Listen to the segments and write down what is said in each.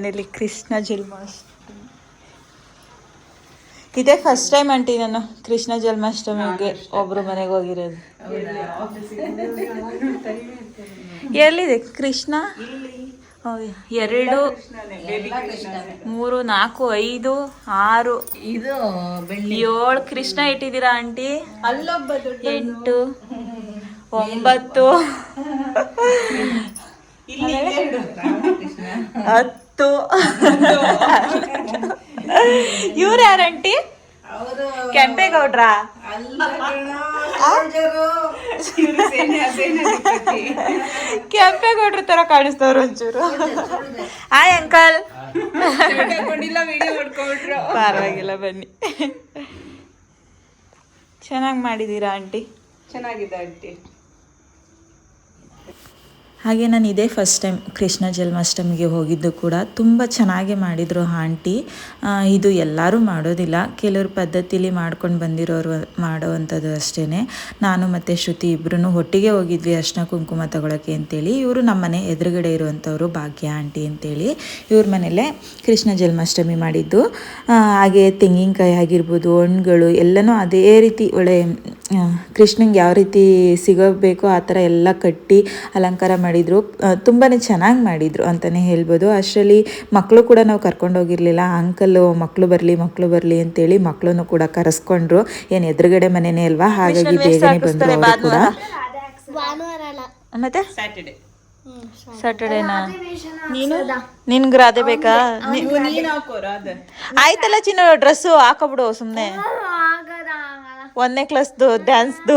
ಮನೇಲಿ ಕೃಷ್ಣ ಜನ್ಮಾಷ್ಟಮಿ. ಇದೇ first time aunty ನಾನು ಕೃಷ್ಣ ಜನ್ಮಾಷ್ಟಮಿಗೆ ಒಬ್ರು ಮನೆಗೆ ಹೋಗಿರೋದು. ಎಲ್ಲಿದೆ? ಕೃಷ್ಣ? ಎರಡು ಮೂರು ನಾಲ್ಕು ಐದು ಆರು ಇದು ಏಳು ಕೃಷ್ಣ ಇಟ್ಟಿದ್ದೀರಾ ಆಂಟಿ? ಎಂಟು ಒಂಬತ್ತು. ಹತ್ತು. ಇವ್ರು ಯಾರು ಆಂಟಿ? ಅವರು ಕೆಂಪೇಗೌಡ್ರ? ಕೆಂಪೇಗೌಡ್ರ ತರ ಕಾಣಿಸ್ತವ್ರ ಒಂಚೂರು. Hi uncle. ಪರವಾಗಿಲ್ಲ ಬನ್ನಿ. ಚೆನ್ನಾಗಿ ಮಾಡಿದೀರಾ ಆಂಟಿ? ಚೆನ್ನಾಗಿದೆ ಆಂಟಿ. ಹಾಗೆ ನಾನು ಇದೇ ಫಸ್ಟ್ ಟೈಮ್ ಕೃಷ್ಣ ಜನ್ಮಾಷ್ಟಮಿಗೆ ಹೋಗಿದ್ದು ಕೂಡ ತುಂಬ ಚೆನ್ನಾಗಿ ಮಾಡಿದರು ಆಂಟಿ. ಇದು ಎಲ್ಲರೂ ಮಾಡೋದಿಲ್ಲ. ಕೆಲವರು ಪದ್ಧತಿಲಿ ಮಾಡ್ಕೊಂಡು ಬಂದಿರೋರು ಮಾಡೋವಂಥದ್ದು ಅಷ್ಟೇ ನಾನು ಮತ್ತು ಶ್ರುತಿ ಇಬ್ಬರೂ ಒಟ್ಟಿಗೆ ಹೋಗಿದ್ವಿ ಅರ್ಶಿನ ಕುಂಕುಮ ತಗೊಳಕ್ಕೆ ಅಂತೇಳಿ. ಇವರು ನಮ್ಮ ಮನೆ ಎದುರುಗಡೆ ಇರುವಂಥವ್ರು ಭಾಗ್ಯ ಆಂಟಿ ಅಂತೇಳಿ. ಇವ್ರ ಮನೇಲೆ ಕೃಷ್ಣ ಜನ್ಮಾಷ್ಟಮಿ ಮಾಡಿದ್ದು. ಹಾಗೆ ತೆಂಗಿನಕಾಯಿ ಆಗಿರ್ಬೋದು, ಹಣ್ಣುಗಳು ಎಲ್ಲನೂ ಅದೇ ರೀತಿ ಒಳ್ಳೆ ಕೃಷ್ಣಂಗೆ ಯಾವ ರೀತಿ ಸಿಗಬೇಕೋ ಆ ಥರ ಎಲ್ಲ ಕಟ್ಟಿ ಅಲಂಕಾರ ಮಾಡಿದರು. ತುಂಬಾ ಚೆನ್ನಾಗಿ ಮಾಡಿದರು ಅಂತಲೇ ಹೇಳ್ಬೋದು. ಅಷ್ಟರಲ್ಲಿ ಮಕ್ಕಳು ಕೂಡ ನಾವು ಕರ್ಕೊಂಡು ಹೋಗಿರಲಿಲ್ಲ. ಅಂಕಲ್ಲು ಮಕ್ಕಳು ಬರಲಿ ಮಕ್ಕಳು ಬರಲಿ ಅಂತೇಳಿ ಮಕ್ಕಳನ್ನು ಕೂಡ ಕರೆಸ್ಕೊಂಡ್ರು. ಏನು ಎದುರುಗಡೆ ಮನೆನೇ ಅಲ್ವಾ? ಹಾಗಾಗಿ ಬೇಗನೆ ಬಂದರು ಅವರು ಕೂಡ. ಮತ್ತೆ? ಸ್ಯಾಟರ್ಡೆ ಸ್ಯಾಟರ್ಡೇನಾ ನೀನು? ನಿನ್ಗೆ ಅದೇ ಬೇಕಾ? ಆಯ್ತಲ್ಲ ಚಿನ್ನ ಡ್ರೆಸ್ಸು ಹಾಕೊಬಿಡು ಸುಮ್ಮನೆ ಒಂದನೇ ಕ್ಲಾಸ್ದು ಡ್ಯಾನ್ಸ್ದು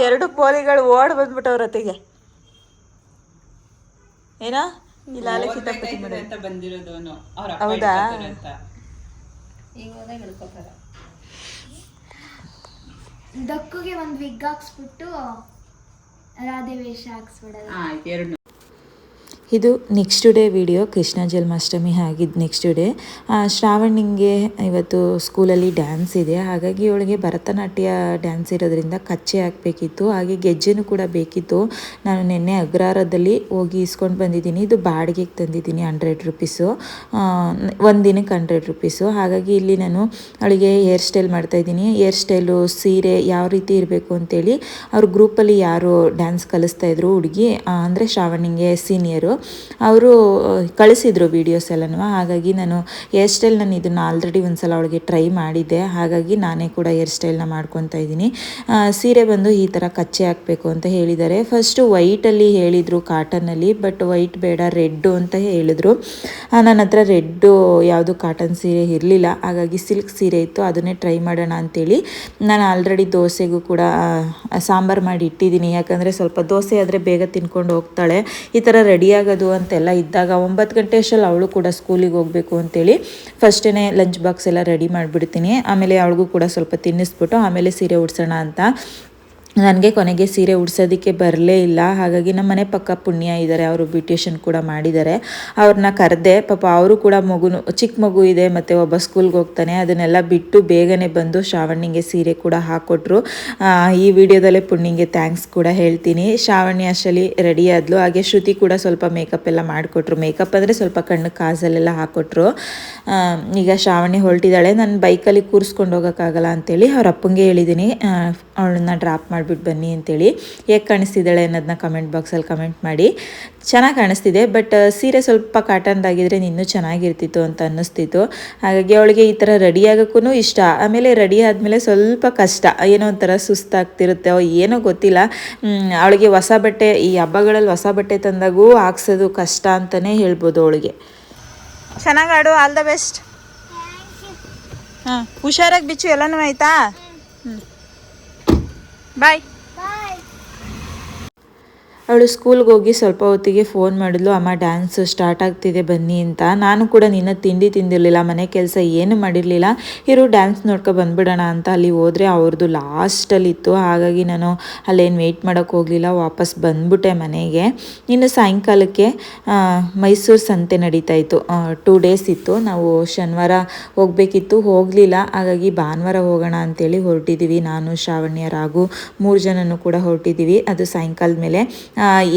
ಎರಡು ಪೋಲಿಗಳು ಓಡ್ ಬಂದ್ಬಿಟ್ಟವ್ರ ಅತ್ತಿಗೆ ಏನೋ? ಇಲ್ಲ ಅಲ್ಲೇ ಕಿತಾಪತಿ ಅಂತ ಬಂದಿರೋದು ಹೌದಾ? ದಕ್ಕುಗೆ ಒಂದು ವಿಗ್ ಹಾಕ್ಸ್ಬಿಟ್ಟು ರಾಧೆ ವೇಷ ಹಾಕ್ಸ್ಬಿಡೋದು. ಹಾ ಎರಡು. ಇದು next day video Krishna Janmashtami ಆಗಿದ್ದು ನೆಕ್ಸ್ಟ್ ಡೇ ಶ್ರಾವಣಿಗೆ ಇವತ್ತು ಸ್ಕೂಲಲ್ಲಿ ಡ್ಯಾನ್ಸ್ ಇದೆ. ಹಾಗಾಗಿ ಇವಳಿಗೆ ಭರತನಾಟ್ಯ ಡ್ಯಾನ್ಸ್ ಇರೋದ್ರಿಂದ ಕಚ್ಚೆ ಹಾಕಬೇಕಿತ್ತು ಹಾಗೆ ಗೆಜ್ಜೆನೂ ಕೂಡ ಬೇಕಿತ್ತು. ನಾನು ನಿನ್ನೆ ಅಗ್ರಾರದಲ್ಲಿ ಹೋಗಿ ಇಸ್ಕೊಂಡು ಬಂದಿದ್ದೀನಿ. ಇದು ಬಾಡಿಗೆಗೆ ತಂದಿದ್ದೀನಿ ಹಂಡ್ರೆಡ್ ರುಪೀಸು ಒಂದು ದಿನಕ್ಕೆ ಹಂಡ್ರೆಡ್ ರುಪೀಸು ಹಾಗಾಗಿ ಇಲ್ಲಿ ನಾನು ಅವಳಿಗೆ ಹೇರ್ ಸ್ಟೈಲ್ ಮಾಡ್ತಾಯಿದ್ದೀನಿ ಹೇರ್ ಸ್ಟೈಲು ಸೀರೆ ಯಾವ ರೀತಿ ಇರಬೇಕು ಅಂತೇಳಿ ಅವ್ರ ಗ್ರೂಪಲ್ಲಿ ಯಾರು ಡ್ಯಾನ್ಸ್ ಕಲಿಸ್ತಾ ಇದ್ರು ಹುಡುಗಿ. ಅಂದರೆ ಶ್ರಾವಣಿಗೆ ಸೀನಿಯರು ಅವರು ಕಳಿಸಿದ್ರು ವೀಡಿಯೋಸ್ ಎಲ್ಲನೂ. ಹಾಗಾಗಿ ನಾನು ಹೇರ್ ಸ್ಟೈಲ್ ನಾನು ಇದನ್ನು ಆಲ್ರೆಡಿ ಒಂದ್ಸಲ ಅವಳಿಗೆ ಟ್ರೈ ಮಾಡಿದ್ದೆ. ಹಾಗಾಗಿ ನಾನೇ ಕೂಡ ಹೇರ್ ಸ್ಟೈಲ್ನ ಮಾಡ್ಕೊತಾ ಇದ್ದೀನಿ. ಸೀರೆ ಬಂದು ಈ ಥರ ಕಚ್ಚೆ ಹಾಕಬೇಕು ಅಂತ ಹೇಳಿದ್ದಾರೆ. ಫಸ್ಟು ವೈಟಲ್ಲಿ ಹೇಳಿದರು ಕಾಟನಲ್ಲಿ ಬಟ್ ವೈಟ್ ಬೇಡ ರೆಡ್ಡು ಅಂತ ಹೇಳಿದರು. ನನ್ನ ಹತ್ರ ರೆಡ್ಡು ಯಾವುದು ಕಾಟನ್ ಸೀರೆ ಇರಲಿಲ್ಲ. ಹಾಗಾಗಿ ಸಿಲ್ಕ್ ಸೀರೆ ಇತ್ತು, ಅದನ್ನೇ ಟ್ರೈ ಮಾಡೋಣ ಅಂತೇಳಿ ನಾನು ಆಲ್ರೆಡಿ ದೋಸೆಗೂ ಕೂಡ ಸಾಂಬಾರು ಮಾಡಿ ಇಟ್ಟಿದ್ದೀನಿ. ಯಾಕಂದರೆ ಸ್ವಲ್ಪ ದೋಸೆ ಆದರೆ ಬೇಗ ತಿನ್ಕೊಂಡು ಹೋಗ್ತಾಳೆ. ಈ ಥರ ರೆಡಿ ಆಗೋದು ಅಂತೆಲ್ಲ ಇದ್ದಾಗ ಒಂಬತ್ತು ಗಂಟೆ ಅಷ್ಟಲ್ಲಿ ಅವಳು ಕೂಡ ಸ್ಕೂಲಿಗೆ ಹೋಗಬೇಕು ಅಂತೇಳಿ ಫಸ್ಟೇ ಲಂಚ್ ಬಾಕ್ಸ್ ಎಲ್ಲ ರೆಡಿ ಮಾಡಿಬಿಡ್ತೀನಿ. ಆಮೇಲೆ ಅವಳಿಗೂ ಕೂಡ ಸ್ವಲ್ಪ ತಿನ್ನಿಸ್ಬಿಟ್ಟು ಆಮೇಲೆ ಸೀರೆ ಉಡ್ಸೋಣ ಅಂತ ನನಗೆ ಕೊನೆಗೆ ಸೀರೆ ಉಡ್ಸೋದಕ್ಕೆ ಬರಲೇ ಇಲ್ಲ. ಹಾಗಾಗಿ ನಮ್ಮ ಮನೆ ಪಕ್ಕ ಪುಣ್ಯ ಇದ್ದಾರೆ. ಅವರು ಬ್ಯೂಟಿಷನ್ ಕೂಡ ಮಾಡಿದ್ದಾರೆ. ಅವ್ರನ್ನ ಕರೆದೆ, ಪಾಪ ಅವರು ಕೂಡ ಮಗು ಚಿಕ್ಕ ಮಗು ಇದೆ ಮತ್ತು ಒಬ್ಬ ಸ್ಕೂಲ್ಗೆ ಹೋಗ್ತಾನೆ. ಅದನ್ನೆಲ್ಲ ಬಿಟ್ಟು ಬೇಗನೆ ಬಂದು ಶ್ರಾವಣಿಗೆ ಸೀರೆ ಕೂಡ ಹಾಕ್ಕೊಟ್ರು ಈ ವಿಡಿಯೋದಲ್ಲೇ ಪುಣ್ಯಂಗೆ ಥ್ಯಾಂಕ್ಸ್ ಕೂಡ ಹೇಳ್ತೀನಿ. ಶ್ರಾವಣಿ ಅಷ್ಟಲ್ಲಿ ರೆಡಿ ಆದ್ಲು. ಹಾಗೆ ಶ್ರುತಿ ಕೂಡ ಸ್ವಲ್ಪ ಮೇಕಪ್ ಎಲ್ಲ ಮಾಡಿಕೊಟ್ರು. ಮೇಕಪ್ ಅಂದರೆ ಸ್ವಲ್ಪ ಕಣ್ಣು ಕಾಜಲ್ಲೆಲ್ಲ ಹಾಕ್ಕೊಟ್ರು ಈಗ ಶ್ರಾವಣಿ ಹೊರಟಿದ್ದಾಳೆ. ನಾನು ಬೈಕಲ್ಲಿ ಕೂರಿಸ್ಕೊಂಡು ಹೋಗೋಕ್ಕಾಗಲ್ಲ ಅಂತೇಳಿ ಅವ್ರ ಅಪ್ಪಂಗೆ ಹೇಳಿದ್ದೀನಿ. ಅವಳನ್ನ ಡ್ರಾಪ್ ಮಾಡಿಬಿಟ್ಟು ಬನ್ನಿ ಅಂತೇಳಿ ಹೇಗೆ ಕಾಣಿಸ್ತಿದ್ದಾಳೆ ಅನ್ನೋದನ್ನ ಕಮೆಂಟ್ ಬಾಕ್ಸಲ್ಲಿ ಕಮೆಂಟ್ ಮಾಡಿ. ಚೆನ್ನಾಗಿ ಕಾಣಿಸ್ತಿದೆ ಬಟ್ ಸೀರೆ ಸ್ವಲ್ಪ ಕಾಟನ್ದಾಗಿದ್ರೆ ಇನ್ನೂ ಚೆನ್ನಾಗಿರ್ತಿತ್ತು ಅಂತ ಅನ್ನಿಸ್ತಿತ್ತು. ಹಾಗಾಗಿ ಅವಳಿಗೆ ಈ ಥರ ರೆಡಿ ಆಗೋಕ್ಕೂ ಇಷ್ಟ. ಆಮೇಲೆ ರೆಡಿ ಆದಮೇಲೆ ಸ್ವಲ್ಪ ಕಷ್ಟ. ಏನೋ ಒಂಥರ ಸುಸ್ತಾಗ್ತಿರುತ್ತೆ. ಅವ್ ಏನೋ ಗೊತ್ತಿಲ್ಲ. ಅವಳಿಗೆ ಹೊಸ ಬಟ್ಟೆ ಈ ಹಬ್ಬಗಳಲ್ಲಿ ಹೊಸ ಬಟ್ಟೆ ತಂದಾಗೂ ಹಾಕ್ಸೋದು ಕಷ್ಟ ಅಂತಲೇ ಹೇಳ್ಬೋದು ಅವಳಿಗೆ. ಚೆನ್ನಾಗಿ ಆಡು ಆಲ್ ದ ಬೆಸ್ಟ್ ಹಾಂ ಹುಷಾರಾಗಿ ಬಿಚ್ಚು ಎಲ್ಲನೂ ಆಯ್ತಾ? ಹ್ಞೂ Bye. ಅವಳು ಸ್ಕೂಲ್ಗೆ ಹೋಗಿ ಸ್ವಲ್ಪ ಹೊತ್ತಿಗೆ ಫೋನ್ ಮಾಡಿದ್ಲು, ಅಮ್ಮ ಡ್ಯಾನ್ಸ್ ಸ್ಟಾರ್ಟ್ ಆಗ್ತಿದೆ, ಬನ್ನಿ ಅಂತ. ನಾನು ಕೂಡ ನಿನ್ನ ತಿಂಡಿ ತಿಂದಿರಲಿಲ್ಲ, ಮನೆ ಕೆಲಸ ಏನು ಮಾಡಿರಲಿಲ್ಲ. ಇರು ಡ್ಯಾನ್ಸ್ ನೋಡ್ಕೊ ಬಂದ್ಬಿಡೋಣ ಅಂತ ಅಲ್ಲಿ ಹೋದರೆ ಅವ್ರದ್ದು ಲಾಸ್ಟಲ್ಲಿತ್ತು ಹಾಗಾಗಿ ನಾನು ಅಲ್ಲೇನು ವೆಯ್ಟ್ ಮಾಡೋಕ್ಕೆ ಹೋಗಲಿಲ್ಲ, ವಾಪಸ್ ಬಂದ್ಬಿಟ್ಟೆ ಮನೆಗೆ. ಇನ್ನು ಸಾಯಂಕಾಲಕ್ಕೆ ಮೈಸೂರು ಸಂತೆ ನಡೀತಾ ಇತ್ತು. ಟೂ ಡೇಸ್ ಇತ್ತು. ನಾವು ಶನಿವಾರ ಹೋಗಬೇಕಿತ್ತು. ಹೋಗಲಿಲ್ಲ. ಹಾಗಾಗಿ ಭಾನುವಾರ ಹೋಗೋಣ ಅಂತೇಳಿ ಹೊರಟಿದ್ದೀವಿ ನಾನು, ಶ್ರಾವಣ್ಯ ರಾಗು ಮೂರು ಜನನೂ ಕೂಡ ಹೊರಟಿದ್ದೀವಿ ಅದು ಸಾಯಂಕಾಲದ ಮೇಲೆ.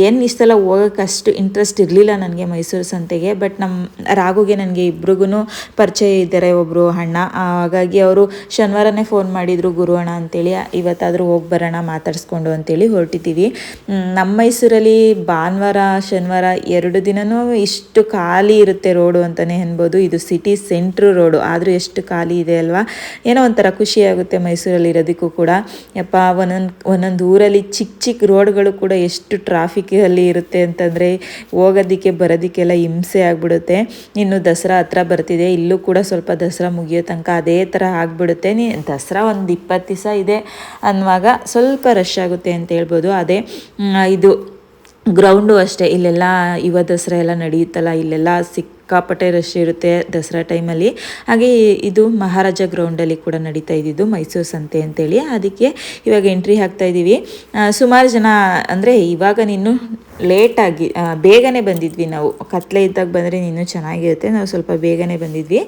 ಏನು ಇಷ್ಟೆಲ್ಲ ಹೋಗೋಕ್ಕಷ್ಟು ಇಂಟ್ರೆಸ್ಟ್ ಇರಲಿಲ್ಲ ನನಗೆ ಮೈಸೂರು ಸಂತೆಗೆ ಬಟ್ ನಮ್ಮ ರಾಗುಗೆ ನನಗೆ ಇಬ್ರಿಗೂ ಪರಿಚಯ ಇದ್ದಾರೆ ಒಬ್ಬರು ಅಣ್ಣ. ಹಾಗಾಗಿ ಅವರು ಶನಿವಾರನೇ ಫೋನ್ ಮಾಡಿದರು, ಗುರು ಅಣ್ಣ ಅಂತೇಳಿ, ಇವತ್ತಾದರೂ ಹೋಗಿ ಬರೋಣ, ಮಾತಾಡಿಸ್ಕೊಂಡು ಅಂತೇಳಿ ಹೊರಟಿದ್ದೀವಿ. ನಮ್ಮ ಮೈಸೂರಲ್ಲಿ ಭಾನುವಾರ, ಶನಿವಾರ ಎರಡು ದಿನವೂ ಇಷ್ಟು ಖಾಲಿ ಇರುತ್ತೆ ರೋಡು ಅಂತಲೇ ಅನ್ಬೋದು ಇದು ಸಿಟಿ ಸೆಂಟ್ರ್ ರೋಡು ಆದರೂ ಎಷ್ಟು ಖಾಲಿ ಇದೆ ಅಲ್ವಾ? ಏನೋ ಒಂಥರ ಖುಷಿಯಾಗುತ್ತೆ ಮೈಸೂರಲ್ಲಿ ಇರೋದಕ್ಕೂ ಕೂಡ. ಯಪ್ಪ, ಒಂದೊಂದು ಒಂದೊಂದು ಊರಲ್ಲಿ ಚಿಕ್ಕ ಚಿಕ್ಕ ರೋಡ್ಗಳು ಕೂಡ ಎಷ್ಟು ಟ್ರಾಫಿಕಲ್ಲಿ ಇರುತ್ತೆ ಅಂತಂದರೆ ಹೋಗೋದಕ್ಕೆ, ಬರೋದಕ್ಕೆಲ್ಲ ಹಿಂಸೆ ಆಗಿಬಿಡುತ್ತೆ. ಇನ್ನು ದಸರಾ ಹತ್ರ ಬರ್ತಿದೆ. ಇಲ್ಲೂ ಕೂಡ ಸ್ವಲ್ಪ ದಸರಾ ಮುಗಿಯೋ ತನಕ ಅದೇ ಥರ ಆಗಿಬಿಡುತ್ತೆ. ನೀ, ದಸರಾ ಒಂದು ಇಪ್ಪತ್ತು ದಿವಸ ಇದೆ ಅನ್ನುವಾಗ ಸ್ವಲ್ಪ ರಶ್ ಆಗುತ್ತೆ ಅಂತ ಹೇಳ್ಬೋದು. ಅದೇ ಇದು ಗ್ರೌಂಡು ಅಷ್ಟೇ. ಇಲ್ಲೆಲ್ಲ ಯುವ ದಸರಾ ಎಲ್ಲ ನಡೆಯುತ್ತಲ್ಲ, ಇಲ್ಲೆಲ್ಲ ಸಿಕ್ಕಾಪಟ್ಟೆ ರಶ್ ಇರುತ್ತೆ ದಸರಾ ಟೈಮಲ್ಲಿ. ಹಾಗೆ ಇದು ಮಹಾರಾಜ ಗ್ರೌಂಡಲ್ಲಿ ಕೂಡ ನಡೀತಾ ಇದ್ದಿದ್ದು, ಮೈಸೂರು ಸಂತೆ ಅಂತೇಳಿ. ಅದಕ್ಕೆ ಇವಾಗ ಎಂಟ್ರಿ ಹಾಕ್ತಾ ಇದ್ದೀವಿ. ಸುಮಾರು ಜನ ಅಂದರೆ ಇವಾಗ ನೀನು ಲೇಟಾಗಿ ಬೇಗನೆ ಬಂದಿದ್ವಿ ನಾವು. ಕತ್ಲೆ ಇದ್ದಾಗ ಬಂದರೆ ನೀನು ಚೆನ್ನಾಗಿರುತ್ತೆ, ನಾವು ಸ್ವಲ್ಪ ಬೇಗನೆ ಬಂದಿದ್ವಿ.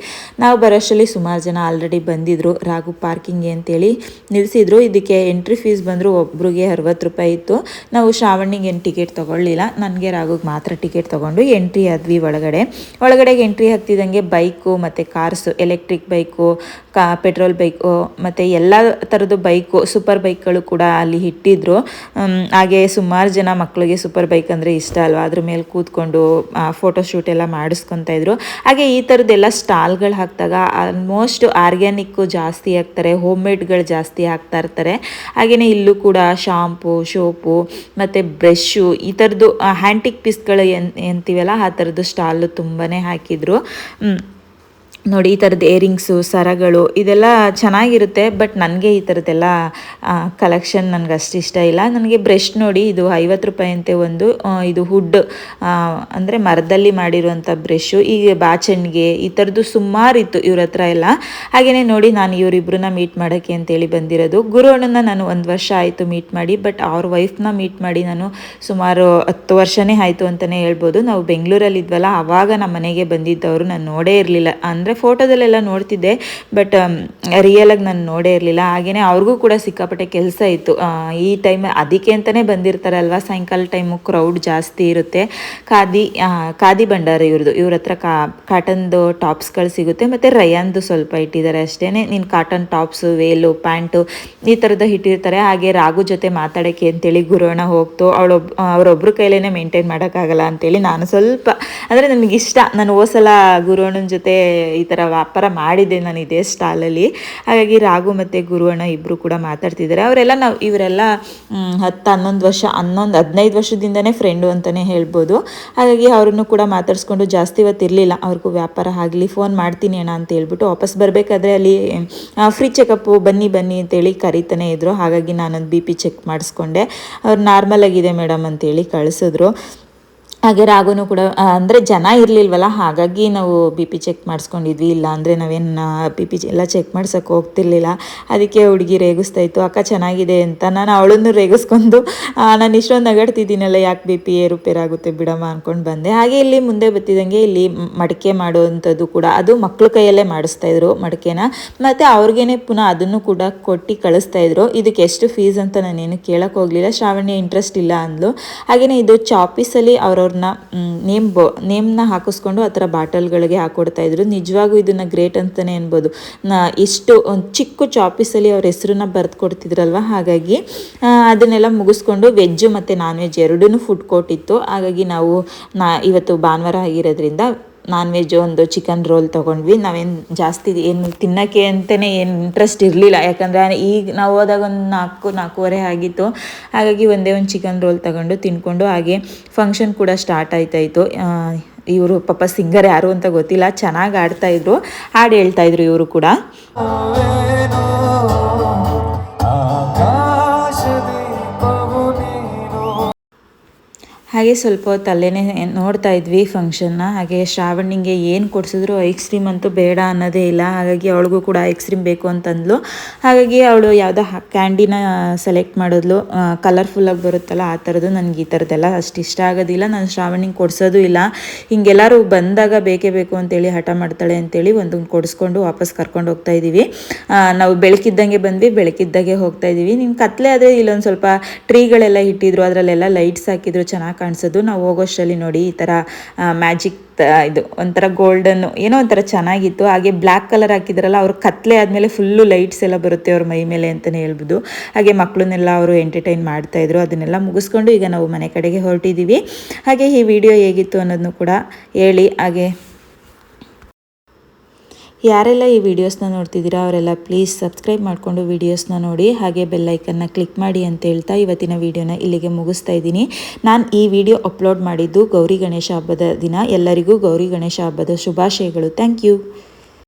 ನಾವು ಬರೋಷ್ಟರಲ್ಲಿ ಸುಮಾರು ಜನ ಆಲ್ರೆಡಿ ಬಂದಿದ್ದರು ರಾಗು ಪಾರ್ಕಿಂಗ್ ಅಂತೇಳಿ ನಿಲ್ಲಿಸಿದ್ರು ಇದಕ್ಕೆ ಎಂಟ್ರಿ ಫೀಸ್ ಬಂದರೂ ಒಬ್ರಿಗೆ ಅರವತ್ತು ರೂಪಾಯಿ ಇತ್ತು. ನಾವು ಶ್ರಾವಣಿಗೆ ಏನು ಟಿಕೆಟ್ ತೊಗೊಳ್ಳಿಲ್ಲ. ನನಗೆ ರಾಗುಗೆ ಮಾತ್ರ ಟಿಕೆಟ್ ತೊಗೊಂಡು ಎಂಟ್ರಿ ಆದ್ವಿ ಒಳಗಡೆ ಒಳಗಡೆಗೆ ಎಂಟ್ರಿ ಹಾಕ್ತಿದ್ದಂಗೆ ಬೈಕು, ಮತ್ತು ಕಾರ್ಸು, ಎಲೆಕ್ಟ್ರಿಕ್ ಬೈಕು, ಕಾ, ಪೆಟ್ರೋಲ್ ಬೈಕು, ಮತ್ತು ಎಲ್ಲ ಥರದ್ದು ಬೈಕು, ಸೂಪರ್ ಬೈಕ್ಗಳು ಕೂಡ ಅಲ್ಲಿ ಇಟ್ಟಿದ್ರು. ಹಾಗೆ ಸುಮಾರು ಜನ ಮಕ್ಕಳಿಗೆ ಸೂಪರ್ ಬೈಕ್ ಅಂದರೆ ಇಷ್ಟ ಅಲ್ವಾ? ಅದ್ರ ಮೇಲೆ ಕೂತ್ಕೊಂಡು ಫೋಟೋ ಶೂಟ್ ಎಲ್ಲ ಮಾಡಿಸ್ಕೊತಾ ಇದ್ರು. ಹಾಗೆ ಈ ಥರದ್ದೆಲ್ಲ ಸ್ಟಾಲ್ಗಳು ಹಾಕಿದಾಗ ಆಲ್ಮೋಸ್ಟ್ ಆರ್ಗ್ಯಾನಿಕ್ಕು ಜಾಸ್ತಿ ಹಾಕ್ತಾರೆ ಹೋಮ್ ಮೇಡ್ಗಳು ಜಾಸ್ತಿ ಹಾಕ್ತಾ ಇರ್ತಾರೆ. ಹಾಗೆಯೇ ಇಲ್ಲೂ ಕೂಡ ಶಾಂಪು ಶೋಪು ಮತ್ತು ಬ್ರಷ್ಷು ಈ ಥರದ್ದು ಹ್ಯಾಂಟಿಕ್ ಪೀಸ್ಗಳು ಎಂತೀವಲ್ಲ ಆ ಥರದ್ದು ಸ್ಟಾಲು ತುಂಬಾ ಹಾಕಿದ್ರು. ನೋಡಿ, ಈ ಥರದ್ದು ಏರಿಂಗ್ಸು ಸರಗಳು ಇದೆಲ್ಲ ಚೆನ್ನಾಗಿರುತ್ತೆ ಬಟ್ ನನಗೆ ಈ ಥರದ್ದೆಲ್ಲ ಕಲೆಕ್ಷನ್ ನನಗೆ ಅಷ್ಟು ಇಷ್ಟ ಇಲ್ಲ. ನನಗೆ ಬ್ರಷ್ ನೋಡಿ, ಇದು ಐವತ್ತು ರೂಪಾಯಿ ಅಂತೆ ಒಂದು ಇದು ಹುಡ್ ಅಂದರೆ ಮರದಲ್ಲಿ ಮಾಡಿರುವಂಥ ಬ್ರಷು ಈಗ ಬಾಚಣಿಗೆ, ಈ ಥರದ್ದು ಸುಮಾರು ಇತ್ತು ಇವ್ರ ಹತ್ರ ಎಲ್ಲ. ಹಾಗೆಯೇ ನೋಡಿ, ನಾನು ಇವರಿಬ್ಬರನ್ನ ಮೀಟ್ ಮಾಡೋಕ್ಕೆ ಅಂತೇಳಿ ಬಂದಿರೋದು. ಗುರು ಅಣ್ಣನ ನಾನು ಒಂದು ವರ್ಷ ಆಯಿತು ಮೀಟ್ ಮಾಡಿ ಬಟ್ ಅವ್ರ ವೈಫ್ನ ಮೀಟ್ ಮಾಡಿ ನಾನು ಸುಮಾರು ಹತ್ತು ವರ್ಷನೇ ಆಯಿತು ಅಂತಲೇ ಹೇಳ್ಬೋದು. ನಾವು ಬೆಂಗಳೂರಲ್ಲಿ ಇದ್ವಲ್ಲ ಆವಾಗ ನಮ್ಮ ಮನೆಗೆ ಬಂದಿದ್ದವರು, ನಾನು ನೋಡೇ ಇರಲಿಲ್ಲ. ಅಂದರೆ ಫೋಟೋದಲ್ಲೆಲ್ಲ ನೋಡ್ತಿದ್ದೆ ಬಟ್ ರಿಯಲಾಗಿ ನಾನು ನೋಡೇ ಇರಲಿಲ್ಲ. ಹಾಗೆಯೇ ಅವ್ರಿಗೂ ಕೂಡ ಸಿಕ್ಕಾಪಟ್ಟೆ ಕೆಲಸ ಇತ್ತು. ಈ ಟೈಮ್ ಅದಕ್ಕೆ ಅಂತಲೇ ಬಂದಿರ್ತಾರಲ್ವ, ಸಾಯಂಕಾಲ ಟೈಮು ಕ್ರೌಡ್ ಜಾಸ್ತಿ ಇರುತ್ತೆ. ಖಾದಿ ಖಾದಿ ಭಂಡಾರ ಇವ್ರದ್ದು ಇವ್ರ ಹತ್ರ ಕಾ ಕಾಟನ್ದು ಟಾಪ್ಸ್ಗಳು ಸಿಗುತ್ತೆ, ಮತ್ತು ರಯಾನ್ದು ಸ್ವಲ್ಪ ಇಟ್ಟಿದ್ದಾರೆ ಅಷ್ಟೇ ನೀನು ಕಾಟನ್ ಟಾಪ್ಸು ವೇಲು ಪ್ಯಾಂಟು ಈ ಥರದ ಇಟ್ಟಿರ್ತಾರೆ. ಹಾಗೆ ರಾಗು ಜೊತೆ ಮಾತಾಡೋಕ್ಕೆ ಅಂತೇಳಿ ಗುರೋಣ ಹೋಗ್ತು. ಅವಳೊಬ್ ಅವರೊಬ್ಬರ ಕೈಲೇ ಮೇಂಟೈನ್ ಮಾಡೋಕ್ಕಾಗಲ್ಲ ಅಂತೇಳಿ ನಾನು ಸ್ವಲ್ಪ, ಅಂದರೆ ನನಗಿಷ್ಟ ನಾನು ಹೋಸಲ ಗುರುವಣ್ಣನ ಜೊತೆ ಈ ಥರ ವ್ಯಾಪಾರ ಮಾಡಿದ್ದೆ ನಾನು ಇದೇ ಸ್ಟಾಲಲ್ಲಿ. ಹಾಗಾಗಿ ರಾಘು ಮತ್ತು ಗುರುವಣ್ಣ ಇಬ್ಬರು ಕೂಡ ಮಾತಾಡ್ತಿದ್ದಾರೆ. ಅವರೆಲ್ಲ ನಾವು ಇವರೆಲ್ಲ ಹತ್ತು, ಹನ್ನೊಂದು ವರ್ಷ, ಹನ್ನೊಂದು, ಹದಿನೈದು ವರ್ಷದಿಂದನೇ ಫ್ರೆಂಡು ಅಂತಲೇ ಹೇಳ್ಬೋದು. ಹಾಗಾಗಿ ಅವ್ರನ್ನು ಕೂಡ ಮಾತಾಡಿಸ್ಕೊಂಡು ಜಾಸ್ತಿ ಇವತ್ತು ಇರಲಿಲ್ಲ. ಅವ್ರಿಗೂ ವ್ಯಾಪಾರ ಆಗಲಿ ಫೋನ್ ಮಾಡ್ತೀನಿ ಅಣ್ಣ ಅಂತ ಹೇಳ್ಬಿಟ್ಟು ವಾಪಸ್ ಬರಬೇಕಾದ್ರೆ ಅಲ್ಲಿ ಫ್ರೀ ಚೆಕಪ್ಪು ಬನ್ನಿ ಬನ್ನಿ ಅಂತೇಳಿ ಕರಿತಾನೆ ಇದ್ರು. ಹಾಗಾಗಿ ನಾನೊಂದು ಬಿ ಪಿ ಚೆಕ್ ಮಾಡಿಸ್ಕೊಂಡೆ. ಅವ್ರು ನಾರ್ಮಲ್ ಆಗಿದೆ ಮೇಡಮ್ ಅಂತೇಳಿ ಕಳಿಸಿದ್ರು. ಹಾಗೆ ರಾಗುನು ಕೂಡ ಅಂದರೆ ಜನ ಇರಲಿಲ್ವಲ್ಲ, ಹಾಗಾಗಿ ನಾವು ಬಿ ಪಿ ಚೆಕ್ ಮಾಡಿಸ್ಕೊಂಡಿದ್ವಿ. ಇಲ್ಲ ಅಂದರೆ ನಾವೇನು ಬಿ ಪಿ ಎಲ್ಲ ಚೆಕ್ ಮಾಡ್ಸೋಕ್ಕೆ ಹೋಗ್ತಿರ್ಲಿಲ್ಲ. ಅದಕ್ಕೆ ಹುಡುಗಿ ರೇಗಿಸ್ತಾ ಇತ್ತು, ಅಕ್ಕ ಚೆನ್ನಾಗಿದೆ ಅಂತ ನಾನು ಅವಳನ್ನು ರೇಗಿಸ್ಕೊಂಡು ನಾನು ಇಷ್ಟೊಂದು ನಗಡ್ತಿದ್ದೀನಲ್ಲ, ಯಾಕೆ ಬಿ ಪಿ ಏರುಪೇರಾಗುತ್ತೆ ಬಿಡಮ್ಮ ಅಂದ್ಕೊಂಡು ಬಂದೆ. ಹಾಗೆ ಇಲ್ಲಿ ಮುಂದೆ ಬತ್ತಿದಂಗೆ ಇಲ್ಲಿ ಮಡಿಕೆ ಮಾಡುವಂಥದ್ದು ಕೂಡ, ಅದು ಮಕ್ಳ ಕೈಯಲ್ಲೇ ಮಾಡಿಸ್ತಾ ಇದ್ರು ಮಡಿಕೆನ. ಮತ್ತು ಅವ್ರಿಗೇನೆ ಪುನಃ ಅದನ್ನು ಕೂಡ ಕೊಟ್ಟು ಕಳಿಸ್ತಾ ಇದ್ರು. ಇದಕ್ಕೆ ಎಷ್ಟು ಫೀಸ್ ಅಂತ ನಾನೇನು ಕೇಳೋಕ್ಕೋಗಲಿಲ್ಲ ಹೋಗಲಿಲ್ಲ. ಶ್ರಾವಣ್ಯ ಇಂಟ್ರೆಸ್ಟ್ ಇಲ್ಲ ಅಂದ್ಲು. ಹಾಗೆಯೇ ಇದು ಚಾಪೀಸಲ್ಲಿ ಅವ್ರವ್ರನ್ನ ನೇಮ್ ಬೊ, ನೇಮ್ನ ಹಾಕಿಸ್ಕೊಂಡು ಆ ಥರ ಬಾಟಲ್ಗಳಿಗೆ ಹಾಕೊಡ್ತಾ ಇದ್ರು. ನಿಜವಾಗೂ ಇದನ್ನು ಗ್ರೇಟ್ ಅಂತಲೇ ಅನ್ಬೋದು. ನಾ, ಇಷ್ಟು, ಒಂದು ಚಿಕ್ಕ ಚಾಪೀಸಲ್ಲಿ ಅವ್ರ ಹೆಸರನ್ನ ಬರೆದು ಕೊಡ್ತಿದ್ರಲ್ವ ಹಾಗಾಗಿ ಅದನ್ನೆಲ್ಲ ಮುಗಿಸ್ಕೊಂಡು ವೆಜ್ಜು ಮತ್ತು ನಾನ್ ವೆಜ್ ಎರಡೂ ಫುಡ್ ಕೋರ್ಟ್ ಇತ್ತು. ಹಾಗಾಗಿ ನಾವು, ನಾ, ಇವತ್ತು ಭಾನುವಾರ ಆಗಿರೋದ್ರಿಂದ ನಾನ್ ವೆಜ್ ಒಂದು ಚಿಕನ್ ರೋಲ್ ತೊಗೊಂಡ್ವಿ. ನಾವೇನು ಜಾಸ್ತಿ ಏನು ತಿನ್ನೋಕ್ಕೆ ಅಂತಲೇ ಏನು ಇಂಟ್ರೆಸ್ಟ್ ಇರಲಿಲ್ಲ. ಯಾಕಂದರೆ ಈಗ ನಾವು ಹೋದಾಗ ಒಂದು ನಾಲ್ಕು, ನಾಲ್ಕೂವರೆ ಆಗಿತ್ತು. ಹಾಗಾಗಿ ಒಂದೇ ಒಂದು ಚಿಕನ್ ರೋಲ್ ತಗೊಂಡು ತಿನ್ಕೊಂಡು ಹಾಗೆ ಫಂಕ್ಷನ್ ಕೂಡ ಸ್ಟಾರ್ಟ್ ಆಯ್ತಾಯಿತ್ತು ಇವರು ಪಾಪ ಸಿಂಗರ್ ಯಾರು ಅಂತ ಗೊತ್ತಿಲ್ಲ. ಚೆನ್ನಾಗಿ ಆಡ್ತಾಯಿದ್ರು ಹಾಡು ಹೇಳ್ತಾಯಿದ್ರು ಇವರು ಕೂಡ. ಹಾಗೆ ಸ್ವಲ್ಪ ಹೊತ್ತು ಅಲ್ಲೇ ನೋಡ್ತಾ ಇದ್ವಿ ಫಂಕ್ಷನ್ನ ಹಾಗೆ ಶ್ರಾವಣಿಗೆ ಏನು ಕೊಡಿಸಿದ್ರು ಐಸ್ ಕ್ರೀಮ್ ಅಂತೂ ಬೇಡ ಅನ್ನೋದೇ ಇಲ್ಲ. ಹಾಗಾಗಿ ಅವಳಿಗೂ ಕೂಡ ಐಸ್ ಕ್ರೀಮ್ ಬೇಕು ಅಂತಂದ್ಲು. ಹಾಗಾಗಿ ಅವಳು ಯಾವುದೋ ಕ್ಯಾಂಡಿನ ಸೆಲೆಕ್ಟ್ ಮಾಡಿದ್ಲು. ಕಲರ್ಫುಲ್ಲಾಗಿ ಬರುತ್ತಲ್ಲ ಆ ಥರದ್ದು ನನಗೆ ಈ ಥರದ್ದೆಲ್ಲ ಅಷ್ಟು ಇಷ್ಟ ಆಗೋದಿಲ್ಲ. ನಾನು ಶ್ರಾವಣಿಗೆ ಕೊಡಿಸೋದು ಇಲ್ಲ. ಹಿಂಗೆಲ್ಲರೂ ಬಂದಾಗ ಬೇಕೇ ಬೇಕು ಅಂತೇಳಿ ಹಠ ಮಾಡ್ತಾಳೆ ಅಂತೇಳಿ ಒಂದು ಕೊಡಿಸ್ಕೊಂಡು ವಾಪಸ್ ಕರ್ಕೊಂಡು ಹೋಗ್ತಾ ಇದ್ದೀವಿ. ನಾವು ಬೆಳಕಿದ್ದಂಗೆ ಬಂದ್ವಿ. ಬೆಳಕಿದ್ದಾಗೆ ಹೋಗ್ತಾ ಇದ್ದೀವಿ. ನಿಮ್ಮ ಕತ್ಲೆ ಆದರೆ ಇಲ್ಲೊಂದು ಸ್ವಲ್ಪ ಟ್ರೀಗಳೆಲ್ಲ ಇಟ್ಟಿದ್ರು. ಅದರಲ್ಲೆಲ್ಲ ಲೈಟ್ಸ್ ಹಾಕಿದ್ರು. ಚೆನ್ನಾಗಿ ಕಾಣಿಸೋದು. ನಾವು ಹೋಗೋಷ್ಟರಲ್ಲಿ ನೋಡಿ ಈ ಥರ ಮ್ಯಾಜಿಕ್ ಇದು ಒಂಥರ ಗೋಲ್ಡನ್ನು ಏನೋ ಒಂಥರ ಚೆನ್ನಾಗಿತ್ತು. ಹಾಗೆ ಬ್ಲ್ಯಾಕ್ ಕಲರ್ ಹಾಕಿದ್ರಲ್ಲ, ಅವರು ಕತ್ಲೆ ಆದಮೇಲೆ ಫುಲ್ಲು ಲೈಟ್ಸ್ ಎಲ್ಲ ಬರುತ್ತೆ ಅವ್ರ ಮೈ ಮೇಲೆ ಅಂತಲೇ ಹೇಳ್ಬೋದು. ಹಾಗೆ ಮಕ್ಕಳನ್ನೆಲ್ಲ ಅವರು ಎಂಟರ್ಟೈನ್ ಮಾಡ್ತಾ ಇದ್ರು. ಅದನ್ನೆಲ್ಲ ಮುಗಿಸ್ಕೊಂಡು ಈಗ ನಾವು ಮನೆ ಕಡೆಗೆ ಹೊರಟಿದ್ದೀವಿ ಹಾಗೆ ಈ ವಿಡಿಯೋ ಹೇಗಿತ್ತು ಅನ್ನೋದನ್ನು ಕೂಡ ಹೇಳಿ. ಹಾಗೆ ಯಾರೆಲ್ಲ ಈ ವಿಡಿಯೋಸ್ನ ನೋಡ್ತಿದ್ದೀರಾ ಅವರೆಲ್ಲ ಪ್ಲೀಸ್ ಸಬ್ಸ್ಕ್ರೈಬ್ ಮಾಡಿಕೊಂಡು ವಿಡಿಯೋಸ್ನ ನೋಡಿ, ಹಾಗೆ ಬೆಲ್ಲೈಕನ್ನ ಕ್ಲಿಕ್ ಮಾಡಿ ಅಂತ ಹೇಳ್ತಾ ಇವತ್ತಿನ ವಿಡಿಯೋನ ಇಲ್ಲಿಗೆ ಮುಗಿಸ್ತಾ ಇದ್ದೀನಿ. ನಾನು ಈ ವಿಡಿಯೋ ಅಪ್ಲೋಡ್ ಮಾಡಿದ್ದು ಗೌರಿ ಗಣೇಶ ಹಬ್ಬದ ದಿನ. ಎಲ್ಲರಿಗೂ ಗೌರಿ ಗಣೇಶ ಹಬ್ಬದ ಶುಭಾಶಯಗಳು. Thank you